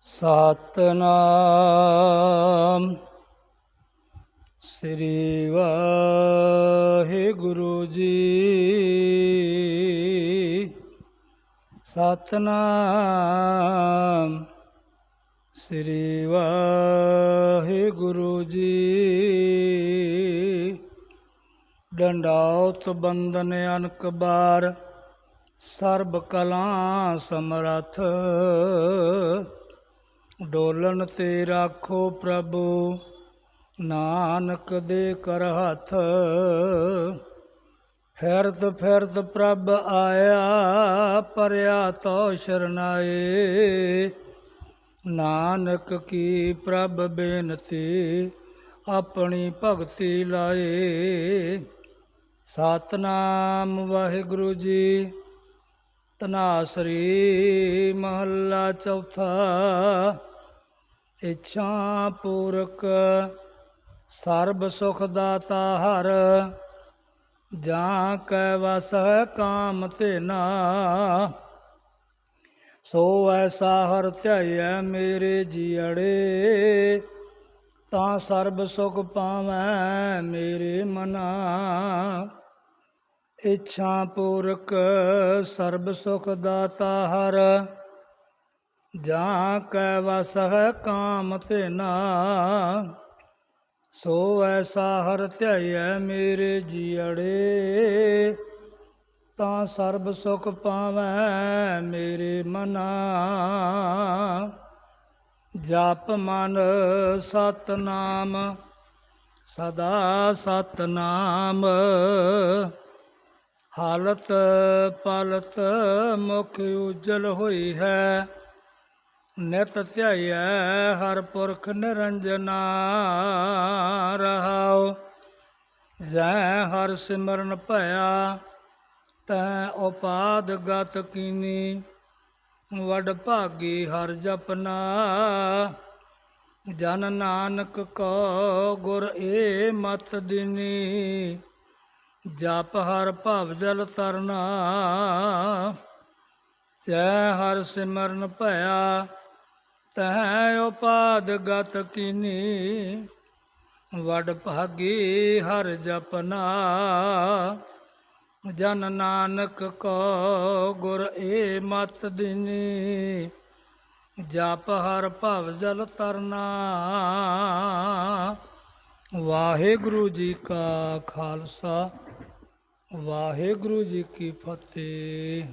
ਸਤਨਾਮ। ਸ੍ਰੀ ਵਾਹਿਗੁਰੂ ਜੀ। ਸਤਨਾਮ। ਸ੍ਰੀ ਵਾਹਿਗੁਰੂ ਜੀ। ਡੰਡਾਉਤ ਬੰਦਨ ਅਨਕ ਬਾਰ। ਸਰਬ ਕਲਾ ਸਮਰਥ। ਡੋਲਣ ਤੇ ਰਾਖੋ ਪ੍ਰਭੂ, ਨਾਨਕ ਦੇ ਕਰ ਹੱਥ। ਫਿਰਤ ਫਿਰਤ ਪ੍ਰਭ ਆਇਆ, ਪਰਿਆ ਤੋ ਸ਼ਰਨਾਏ। ਨਾਨਕ ਕੀ ਪ੍ਰਭ ਬੇਨਤੀ, ਆਪਣੀ ਭਗਤੀ ਲਾਏ। ਸਤਨਾਮ ਵਾਹਿਗੁਰੂ ਜੀ ਤਨਾਸਰੀ ਮਹੱਲਾ ਚੌਥਾ, ਇੱਛਾ ਪੂਰਕ ਸਰਬ ਸੁਖ ਦਾਤਾ ਹਰ, ਜਾਂ ਕੈ ਵਸ ਹੈ ਕਾਮ ਤੇਨਾ ਸੋ ਐਸਾ ਹਰ ਧਿਆਇਐ ਮੇਰੇ ਜੀੜੇ ਤਾਂ ਸਰਬ ਸੁਖ ਪਾਵੈ ਮੇਰੇ ਮਨਾ। ਇੱਛਾ ਪੂਰਕ ਸਰਬ ਸੁਖ ਦਾਤਾ ਹਰ, ਜਾਂ ਕੈ ਵਸ ਹੈ ਕਾਮ ਤੇਨਾ ਸੋ ਐਸਾ ਹਰ ਧਿਆਇਐ ਮੇਰੇ ਜੀਅੜੇ, ਤਾਂ ਸਰਬ ਸੁਖ ਪਾਵੈ ਮੇਰੇ ਮਨਾ। ਜਪ ਮਨ ਸਤਨਾਮ, ਸਦਾ ਸਤਨਾਮ। ਹਾਲਤ ਪਾਲਤ ਮੁਖ ਉਜਲ ਹੋਈ ਹੈ। ਨਿਤ ਧਿਆਇਐ ਹਰ ਪੁਰਖ ਨਿਰੰਜਨਾ ਰਹਾਉ। ਜੈ ਹਰ ਸਿਮਰਨ ਭਇਆ, ਤੈ ਉਪਾਦ ਗਤ ਕੀਨੀ। ਵਡ ਭਾਗੀ ਹਰ ਜਪਨਾ, ਜਨ ਨਾਨਕ ਕੋ ਗੁਰ ਏ ਮਤ ਦਿਨੀ। ਜਪ ਹਰ ਭਵ ਜਲ ਤਰਨਾ ਜੈ ਹਰ ਸਿਮਰਨ ਭਇਆ, ਤੈ ਉਪਾਦ ਗਤ ਕੀਨੀ। ਵਡ ਭਾਗੀ ਹਰ ਜਪਨਾ, ਜਨ ਨਾਨਕ ਕੋ ਗੁਰ ਏ ਮਤ ਦਿਨੀ। ਜਪ ਹਰ ਭਵ ਜਲ ਤਰਨਾ, ਵਾਹਿਗੁਰੂ ਜੀ ਕਾ ਖਾਲਸਾ। ਵਾਹਿਗੁਰੂ ਜੀ ਕੀ ਫਤਿਹ।